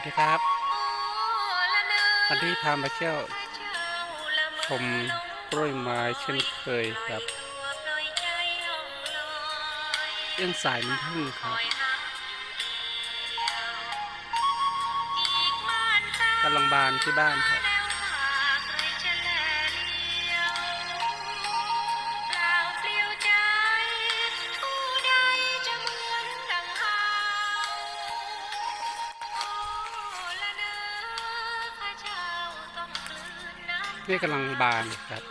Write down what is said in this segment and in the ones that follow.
วัสดีครับ วันนี้พามาเที่ยว ชมกล้วยไม้เช่นเคยครับเอื้องสายน้ำผึ้งครับกำลังบานที่บ้านครับ นี่กำลังบานครับ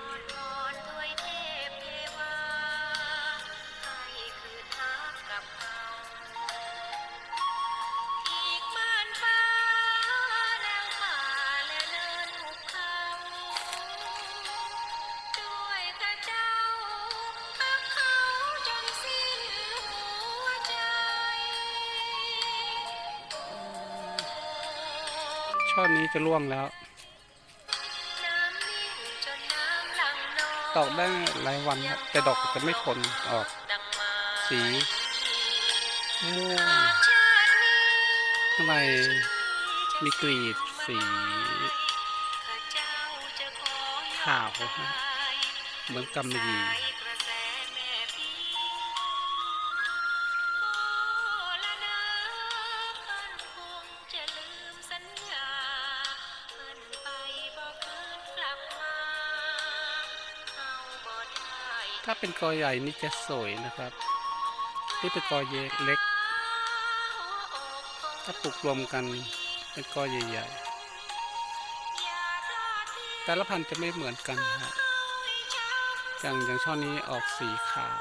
ช่อนี้จะร่วงแล้ว ดอกได้หลายวันครับแต่ดอกจะไม่ทนออก สีม่วงข้างในมีกรีดสีขาวนะเหมือนกำมะหยี่ ถ้าเป็นกอใหญ่นี่จะสวยนะครับ นี่เป็นกอเล็ก ถ้าปลูกรวมกันเป็นกอใหญ่ๆ แต่ละพันธุ์จะไม่เหมือนกันครับอย่างอย่างช่อนี้ออกสีขาว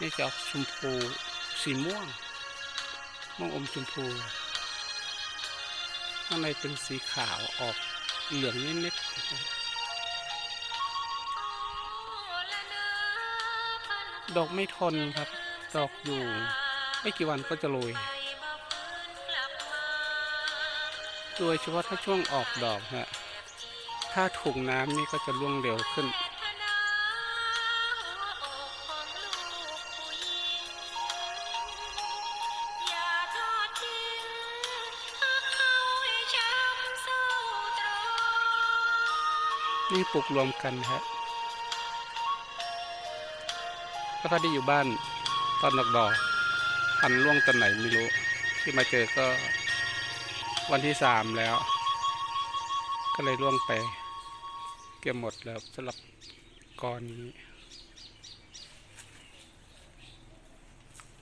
นี่จะออกชมพูสีม่วง ม่วงอมชมพู ข้างในเป็นสีขาวออกเหลืองนิดๆ ดอกไม่ทนครับ ดอกอยู่ ไม่กี่วันก็จะโรยโดยเฉพาะถ้าช่วงออกดอกฮะถ้าถุงน้ำนี่ก็จะร่วงเร็วขึ้น นี่ปลูกรวมกันฮะ ก็ถ้าได้อยู่บ้านตอนดอกดอกพันล่วงตอนไหนไม่รู้ ที่มาเจอก็วันที่สามแล้ว ก็เลยล่วงไป เก็บหมดแล้วสำหรับกรนี้